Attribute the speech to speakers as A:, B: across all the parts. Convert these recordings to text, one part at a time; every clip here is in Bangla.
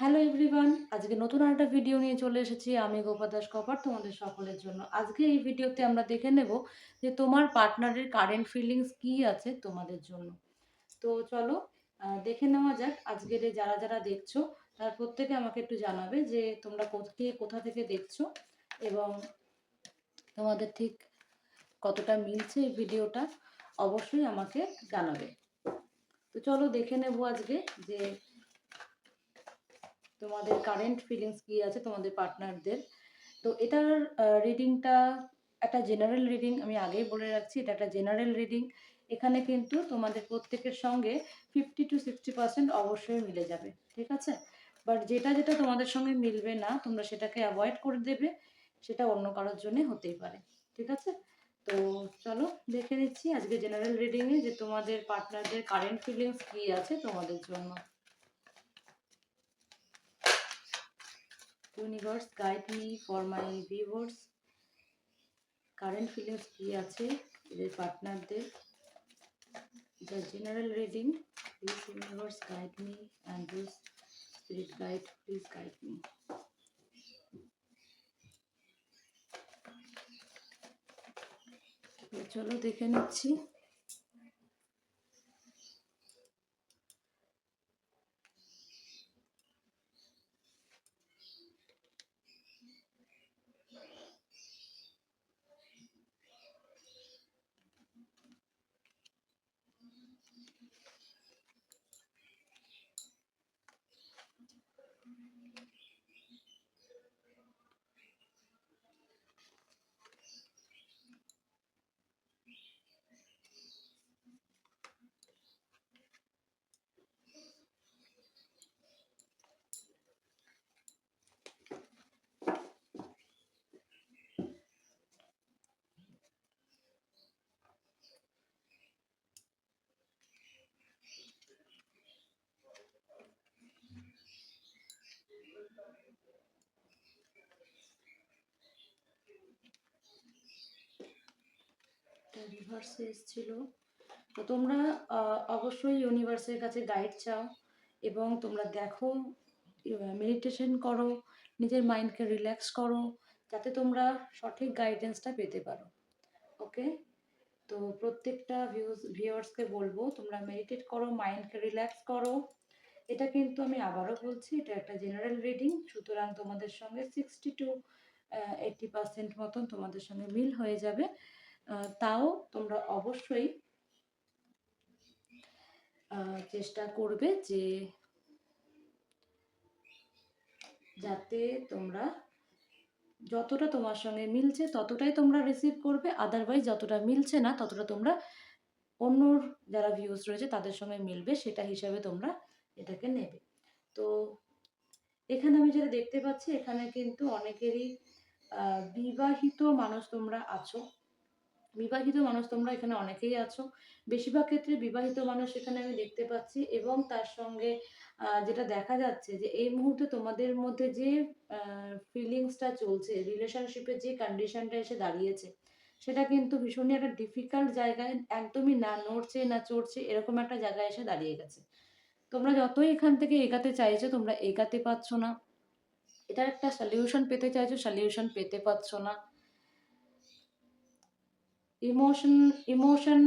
A: হ্যালো এভরিওয়ান, আজকে নতুন একটা ভিডিও নিয়ে চলে এসেছি। আমি গোপা দাস কপার, তোমাদের সকলের জন্য। আজকে এই ভিডিওতে আমরা দেখে নেব যে তোমার পার্টনারের কারেন্ট ফিলিংস কি আছে তোমাদের জন্য। তো চলো দেখে নেওয়া যাক আজকের যারা যারা দেখছ, তার প্রত্যেকে আমাকে একটু জানাবে যে তোমরা কে, কোথা থেকে দেখছ এবং তোমাদের ঠিক কতটা মিলছে এই ভিডিওটা অবশ্যই আমাকে জানাবে। তো চলো দেখে নেব আজকে যে তোমাদের কারেন্ট ফিলিংস কি আছে তোমাদের পার্টনারদের তো এটার রিডিংটা একটা জেনারেল রিডিং আমি আগেই বলে রাখছি, এটা একটা জেনারেল রিডিং এখানে কিন্তু তোমাদের প্রত্যেকের সঙ্গে ফিফটি টু সিক্সটি পার্সেন্ট অবশ্যই মিলে যাবে, ঠিক আছে? বাট যেটা যেটা তোমাদের সঙ্গে মিলবে না, তোমরা সেটাকে অ্যাভয়েড করে দেবে, সেটা অন্য কারোর জন্য হতেই পারে, ঠিক আছে? তো চলো, দেখে নিচ্ছি আজকে জেনারেল রিডিংয়ে যে তোমাদের পার্টনারদের কারেন্ট ফিলিংস কী আছে তোমাদের জন্য। Universe guide me for my viewers current feelings কি আছে? এদের পার্টনারদের the general reading please universe guide me and this spirit guide please guide me চলো দেখে নিচ্ছি। রিভার্সে এসেছিল তো তোমরা অবশ্যই ইউনিভার্সের কাছে গাইড চাও এবং তোমরা দেখো মেডিটেশন করো, নিজের মাইন্ডকে রিল্যাক্স করো, যাতে তোমরা সঠিক গাইডেন্সটা পেতে পারো। ওকে তো প্রত্যেকটা ভিউজ ভিউয়ার্সকে বলব, তোমরা মেডিটেট করো মাইন্ডকে রিল্যাক্স করো। এটা কিন্তু আমি আবারও বলছি, এটা একটা জেনারেল রিডিং সুতরাং তোমাদের সঙ্গে সিক্সটি টু এইটটি পার্সেন্ট মতন তোমাদের সঙ্গে মিল হয়ে যাবে। তাও তোমরা অবশ্যই চেষ্টা করবে যে যাতে তোমরা যতটা তোমার সঙ্গে মিলছে ততটাই তোমরা রিসিভ করবে আদারওয়াইজ যতটা মিলছে না ততটা তোমরা অন্য যারা ভিউজ রয়েছে তাদের সঙ্গে মিলবে, সেটা হিসাবে তোমরা এটাকে নেবে। তো এখানে আমি যেটা দেখতে পাচ্ছি, এখানে কিন্তু অনেকেরই বিবাহিত মানুষ তোমরা আছো। বিবাহিত মানুষ তোমরা এখানে অনেকেই আছো। বেশিরভাগ ক্ষেত্রে বিবাহিত মানুষ এখানে আমি দেখতে পাচ্ছি এবং তার সঙ্গে যেটা দেখা যাচ্ছে যে এই মুহূর্তে তোমাদের মধ্যে যে ফিলিংসটা চলছে রিলেশনশিপের যে কন্ডিশনটা এসে দাঁড়িয়েছে, সেটা কিন্তু ভীষণই একটা ডিফিকাল্ট জায়গায় একদমই না নড়ছে, না চড়ছে, এরকম একটা জায়গায় এসে দাঁড়িয়ে গেছে। তোমরা যতই এখান থেকে এগাতে চাইছো, তোমরা এগাতে পারছ না। এটার একটা সলিউশন পেতে চাইছো সলিউশন পেতে পারছ না। ইমোশন ইমোশন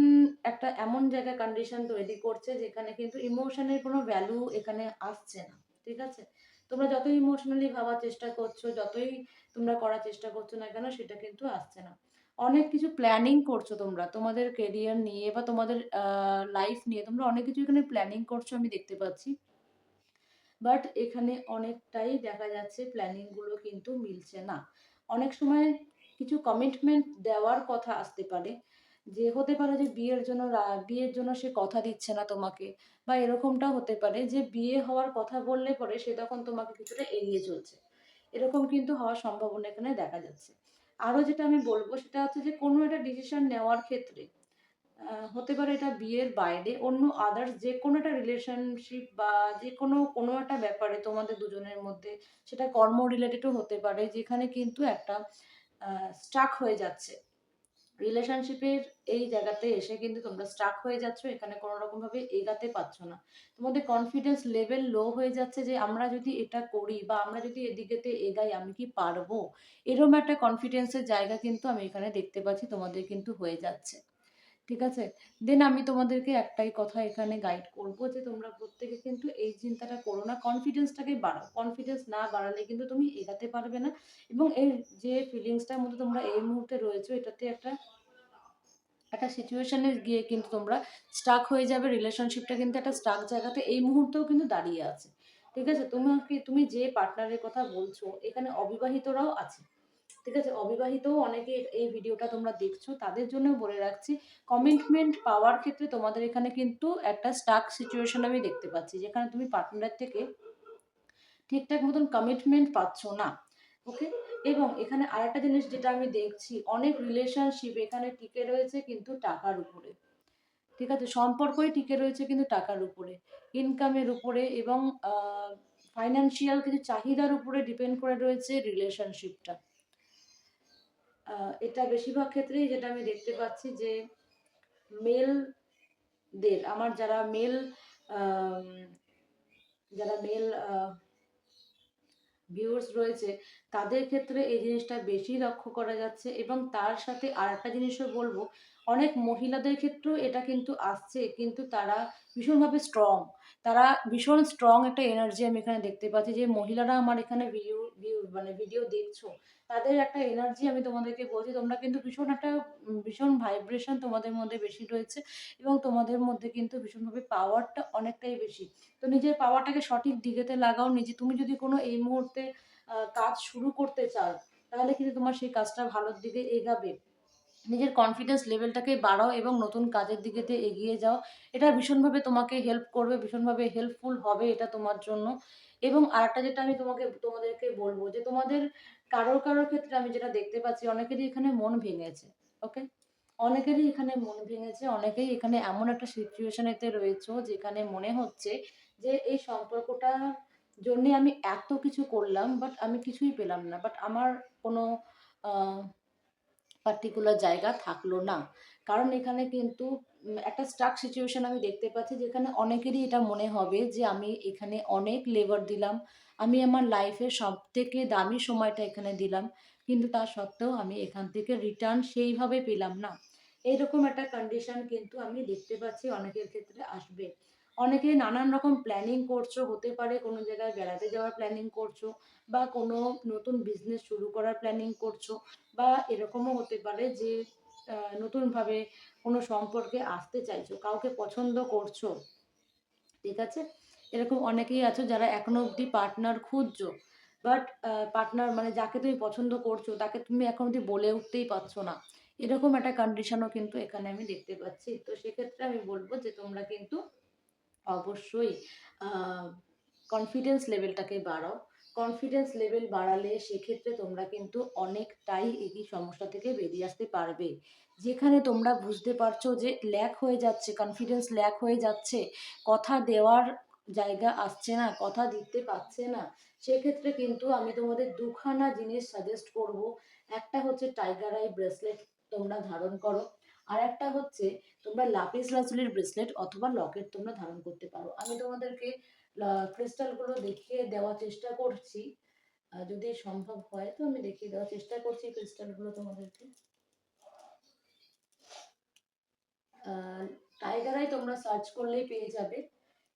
A: একটা এমন জায়গায় কন্ডিশন তৈরি করছে যেখানে কিন্তু ইমোশনের কোনো ভ্যালু এখানে আসছে না, ঠিক আছে? তোমরা যতই ইমোশনালি ভাবার চেষ্টা করছ, যতই তোমরা করার চেষ্টা করছ না কেন, সেটা কিন্তু আসছে না। অনেক কিছু প্ল্যানিং করছ তোমরা, তোমাদের কেরিয়ার নিয়ে বা তোমাদের লাইফ নিয়ে, তোমরা অনেক কিছু এখানে প্ল্যানিং করছ আমি দেখতে পাচ্ছি। বাট এখানে অনেকটাই দেখা যাচ্ছে প্ল্যানিংগুলো কিন্তু মিলছে না। অনেক সময় কিছু কমিটমেন্ট দেওয়ার কথা আসতে পারে। যে হতে পারে যে বিয়ের জন্য বিয়ের জন্য সে কথা দিচ্ছে না তোমাকে। বা এরকমটাও হতে পারে যে বিয়ে হওয়ার কথা বললে পরে সে তখন তোমাকে কিছুটা এড়িয়ে চলছে। এরকম কিন্তু হওয়ার সম্ভাবনা এখানে দেখা যাচ্ছে। আরও যেটা আমি বলব সেটা হচ্ছে যে কোনো একটা ডিসিশন নেওয়ার ক্ষেত্রে হতে পারে এটা বিয়ের বাইরে অন্য আদার্স যে কোনো একটা রিলেশনশিপ বা যে কোনো কোনো একটা ব্যাপারে তোমাদের দুজনের মধ্যে সেটা কর্ম রিলেটেডও হতে পারে। যেখানে কিন্তু একটা স্টাক হয়ে যাচ্ছে। রিলেশনশিপের এই জায়গাতে এসে কিন্তু তোমরা স্টাক হয়ে যাচ্ছ, এখানে কোনো রকমভাবে এগাতে পারছ না। তোমাদের কনফিডেন্স লেভেল লো হয়ে যাচ্ছে যে, আমরা যদি এটা করি বা আমরা যদি এদিকেতে এগাই, আমি কি পারব? এরকম একটা কনফিডেন্সের জায়গা কিন্তু আমি এখানে দেখতে পাচ্ছি, তোমাদের কিন্তু হয়ে যাচ্ছে। ঠিক আছে? দেন আমি তোমাদেরকে একটাই কথা এখানে গাইড করব যে, তোমরা প্রত্যেকে কিন্তু এই চিন্তাটা করো না। কনফিডেন্সটাকে বাড়াও। কনফিডেন্স না বাড়ালে কিন্তু তুমি এগাতে পারবে না। এবং এর যে ফিলিংসটার মধ্যে তোমরা এই মুহূর্তে রয়েছো, এটাতে একটা একটা সিচুয়েশানে গিয়ে কিন্তু তোমরা স্টাক হয়ে যাবে। রিলেশনশিপটা কিন্তু একটা স্টাক জায়গাতে এই মুহূর্তেও কিন্তু দাঁড়িয়ে আছে। ঠিক আছে? তোমাকে, তুমি যে পার্টনারের কথা বলছো, এখানে অবিবাহিতরাও আছে। ঠিক আছে, অবিবাহিতও অনেকে এই ভিডিওটা তোমরা দেখছ, তাদের জন্য বলে রাখছি কমিটমেন্ট পাওয়ার ক্ষেত্রে তোমাদের এখানে কিন্তু একটা স্টাক সিচুয়েশন আমি দেখতে পাচ্ছি, যেখানে তুমি পার্টনার থেকে ঠিকঠাক মতন কমিটমেন্ট পাচ্ছ না ওকে এবং এখানে আরেকটা জিনিস যেটা আমি দেখছি, অনেক রিলেশনশিপ এখানে টিকে রয়েছে কিন্তু টাকার উপরে, ঠিক আছে? সম্পর্কই টিকে রয়েছে কিন্তু টাকার উপরে ইনকামের উপরে এবং ফাইন্যান্সিয়াল কিছু চাহিদার উপরে ডিপেন্ড করে রয়েছে রিলেশনশিপটা এটা বেশিরভাগ ক্ষেত্রেই যেটা আমি দেখতে পাচ্ছি যে মেলদের, আমার যারা মেল যারা মেল ভিউয়ার্স রয়েছে, তাদের ক্ষেত্রে এই জিনিসটা বেশি লক্ষ্য করা যাচ্ছে এবং তার সাথে আর একটা জিনিসও বলব, অনেক মহিলাদের ক্ষেত্রেও এটা কিন্তু আসছে, কিন্তু তারা ভীষণভাবে স্ট্রং তারা ভীষণ স্ট্রং একটা এনার্জি আমি এখানে দেখতে পাচ্ছি যে মহিলারা আমার এখানে ভিউ মানে ভিডিও দেখছ, তাদের একটা এনার্জি আমি তোমাদেরকে বলছি, তোমরা কিন্তু ভীষণ একটা ভীষণ ভাইব্রেশন তোমাদের মধ্যে বেশি রয়েছে এবং তোমাদের মধ্যে কিন্তু ভীষণভাবে পাওয়ারটা অনেকটাই বেশি। তো নিজের পাওয়ারটাকে সঠিক দিকেতে লাগাও, নিজে, তুমি যদি কোনো এই মুহূর্তে কাজ শুরু করতে চাও, তাহলে কিন্তু তোমার সেই কাজটা ভালোর দিকে এগাবে। নিজের কনফিডেন্স লেভেলটাকে বাড়াও এবং নতুন কাজের দিকেতে এগিয়ে যাও। এটা ভীষণভাবে তোমাকে হেল্প করবে, ভীষণভাবে হেল্পফুল হবে এটা তোমার জন্য। এবং আরেকটা যেটা আমি তোমাকে, তোমাদেরকে বলব যে তোমাদের কারোর কারোর ক্ষেত্রে আমি যেটা দেখতে পাচ্ছি, অনেকেরই এখানে মন ভেঙেছে ওকে অনেকেরই এখানে মন ভেঙেছে, অনেকেই এখানে এমন একটা সিচুয়েশনেতে রয়েছে যেখানে মনে হচ্ছে যে এই সম্পর্কটার জন্যে আমি এত কিছু করলাম বাট আমি কিছুই পেলাম না। বাট আমার কোনো পার্টিকুলার জায়গা থাকল না। কারণ এখানে কিন্তু একটা স্টাক সিচুয়েশন আমি দেখতে পাচ্ছি যেখানে অনেকেরই এটা মনে হবে যে আমি এখানে অনেক লেবার দিলাম, আমি আমার লাইফের সব থেকে দামি সময়টা এখানে দিলাম, কিন্তু তা সত্ত্বেও আমি এখান থেকে রিটার্ন সেইভাবে পেলাম না। এইরকম একটা কন্ডিশন কিন্তু আমি দেখতে পাচ্ছি অনেকের ক্ষেত্রে আসবে। অনেকে নানান রকম প্ল্যানিং করছ, হতে পারে কোনো জায়গায় বেড়াতে যাওয়ার প্ল্যানিং করছ বা কোনো নতুন বিজনেস শুরু করার প্ল্যানিং করছ বা এরকমও হতে পারে যে নতুনভাবে কোনো সম্পর্কে আসতে চাইছো, কাউকে পছন্দ করছ। ঠিক আছে? এরকম অনেকেই আছো যারা এখনও অবধি পার্টনার খুঁজছো বাট পার্টনার মানে যাকে তুমি পছন্দ করছ, তাকে তুমি এখন অবধি বলে উঠতেই পারছ না। এরকম একটা কন্ডিশনও কিন্তু এখানে আমি দেখতে পাচ্ছি। তো সেক্ষেত্রে আমি বলব যে তোমরা কিন্তু অবশ্যই কনফিডেন্স লেভেলটাকে বাড়াও। কনফিডেন্স লেভেল বাড়ালে সেক্ষেত্রে তোমরা কিন্তু অনেকটাই এই সমস্যা থেকে বেরিয়ে আসতে পারবে। যেখানে তোমরা বুঝতে পারছ যে ল্যাক হয়ে যাচ্ছে কনফিডেন্স ল্যাক হয়ে যাচ্ছে, কথা দেওয়ার জায়গা আসছে না, কথা দিতে পারছে না, সেক্ষেত্রে কিন্তু আমি তোমাদের দুখানা জিনিস সাজেস্ট করব। একটা হচ্ছে টাইগার আই ব্রেসলেট তোমরা ধারণ করো। আর একটা হচ্ছে, তোমরা লাপিস লাজুলির ব্রেসলেট অথবা লকেট তোমরা ধারণ করতে পারো। আমি তোমাদেরকে ক্রিস্টালগুলো দেখিয়ে দেওয়ার চেষ্টা করছি। যদি সম্ভব হয় তো আমি দেখিয়ে দেওয়ার চেষ্টা করছি ক্রিস্টালগুলো তোমাদেরকে। টাইগারাই তোমরা সার্চ করলেই পেয়ে যাবে।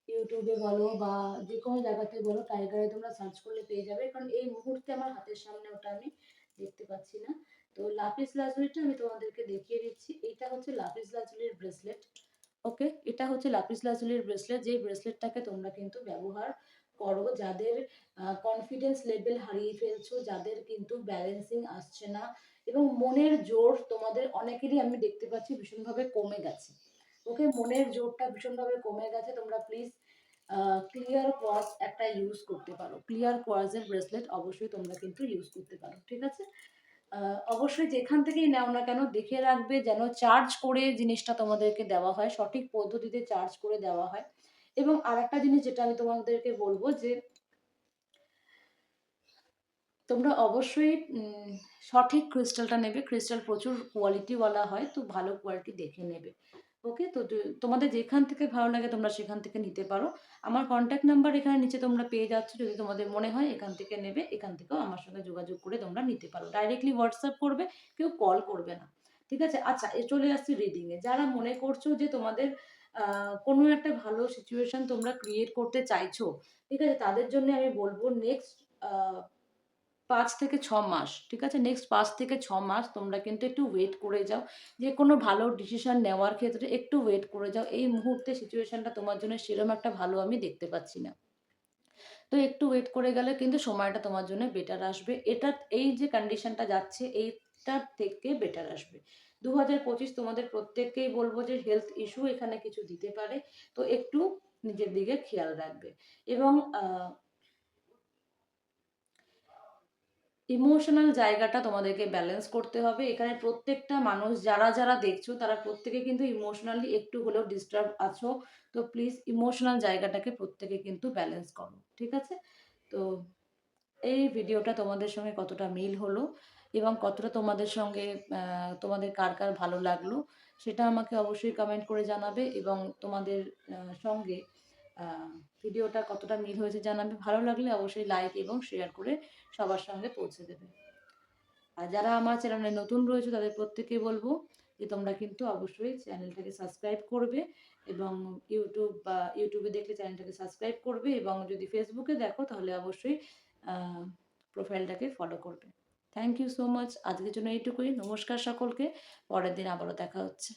A: ইউটিউবে বলো বা যে কোনো জায়গাতে বলো টাইগারে তোমরা সার্চ করলে পেয়ে যাবে। কারণ এই মুহূর্তে আমার হাতের সামনে ওটা আমি দেখতে পাচ্ছি না। তো লাপিস লাজুলিটা আমি তোমাদেরকে দেখিয়ে দিচ্ছি। এটা হচ্ছে লাপিস লাজুলির ব্রেসলেট ওকে এটা হচ্ছে লাপিস লাজুলির ব্রেসলেট যে ব্রেসলেটটাকে তোমরা কিন্তু ব্যবহার করো। যাদের কনফিডেন্স লেভেল হারিয়ে ফেলছো, যাদের কিন্তু ব্যালেন্সিং আসছে না এবং মনের জোর তোমাদের অনেকেরই আমি দেখতে পাচ্ছি ভীষণভাবে কমে গেছে ওকে মনের জোরটা ভীষণভাবে কমে গেছে। তোমরা প্লিজ ক্লিয়ার কোয়ার্স একটা ইউজ করতে পারো। ক্লিয়ার কোয়ার্সের ব্রেসলেট অবশ্যই তোমরা কিন্তু ইউজ করতে পারো, ঠিক আছে? অবশ্যই যেখান থেকেই নেও না কেন, দেখে রাখবে যেন চার্জ করে জিনিসটা তোমাদেরকে দেওয়া হয়, সঠিক পদ্ধতিতে চার্জ করে দেওয়া হয়। এবং আর একটা জিনিস যেটা আমি তোমাদেরকে বলব যে, তোমরা অবশ্যই সঠিক ক্রিস্টালটা নেবে। ক্রিস্টাল প্রচুর কোয়ালিটিওয়ালা হয়, তো ভালো কোয়ালিটি দেখে নেবে। ওকে তো তোমাদের যেখান থেকে ভালো লাগে তোমরা সেখান থেকে নিতে পারো। আমার কন্ট্যাক্ট নাম্বার এখানে নিচে তোমরা পেয়ে যাচ্ছ। যদি তোমাদের মনে হয় এখান থেকে নেবে, এখান থেকেও আমার সঙ্গে যোগাযোগ করে তোমরা নিতে পারো। ডাইরেক্টলি হোয়াটসঅ্যাপ করবে, কেউ কল করবে না। ঠিক আছে? আচ্ছা এ চলে আসছি রিডিংয়ে যারা মনে করছ যে তোমাদের কোনো একটা ভালো সিচুয়েশন তোমরা ক্রিয়েট করতে চাইছো, ঠিক আছে? তাদের জন্য আমি বলব নেক্সট পাঁচ থেকে ছ মাস, ঠিক আছে? নেক্সট পাঁচ থেকে ছ মাস তোমরা কিন্তু একটু ওয়েট করে যাও। যে কোনো ভালো ডিসিশন নেওয়ার ক্ষেত্রে একটু ওয়েট করে যাও। এই মুহূর্তে সিচুয়েশনটা তোমার জন্য সেরকম একটা ভালো আমি দেখতে পাচ্ছি না। তো একটু ওয়েট করে গেলে কিন্তু সময়টা তোমার জন্য বেটার আসবে। এটা, এই যে কন্ডিশনটা যাচ্ছে এইটার থেকে বেটার আসবে। দু হাজার পঁচিশ তোমাদের প্রত্যেককেই বলব যে হেলথ ইস্যু এখানে কিছু দিতে পারে। তো একটু নিজের দিকে খেয়াল রাখবে। এবং ইমোশনাল জায়গাটা তোমাদেরকে ব্যালেন্স করতে হবে। এখানে প্রত্যেকটা মানুষ যারা যারা দেখছ, তারা প্রত্যেকে কিন্তু ইমোশনালি একটু হলেও ডিস্টার্ব আছো। তো প্লিজ ইমোশনাল জায়গাটাকে প্রত্যেকে কিন্তু ব্যালেন্স করো, ঠিক আছে? তো এই ভিডিওটা তোমাদের সঙ্গে কতটা মিল হলো এবং কতটা তোমাদের সঙ্গে তোমাদের কার কার ভালো লাগল, সেটা আমাকে অবশ্যই কমেন্ট করে জানাবে এবং তোমাদের সঙ্গে ভিডিওটা কতটা মিল হয়েছে জানাবে, ভালো লাগলে অবশ্যই লাইক এবং শেয়ার করে সবার সঙ্গে পৌঁছে দেবে। আর যারা আমার চ্যানেলে নতুন রয়েছে, তাদের প্রত্যেকেই বলব যে তোমরা কিন্তু অবশ্যই চ্যানেলটাকে সাবস্ক্রাইব করবে এবং ইউটিউব বা ইউটিউবে দেখলে চ্যানেলটাকে সাবস্ক্রাইব করবে এবং যদি ফেসবুকে দেখো, তাহলে অবশ্যই প্রোফাইলটাকে ফলো করবে। থ্যাংক ইউ সো মাচ আজকের জন্য এইটুকুই। নমস্কার সকলকে। পরের দিন আবারও দেখা হচ্ছে।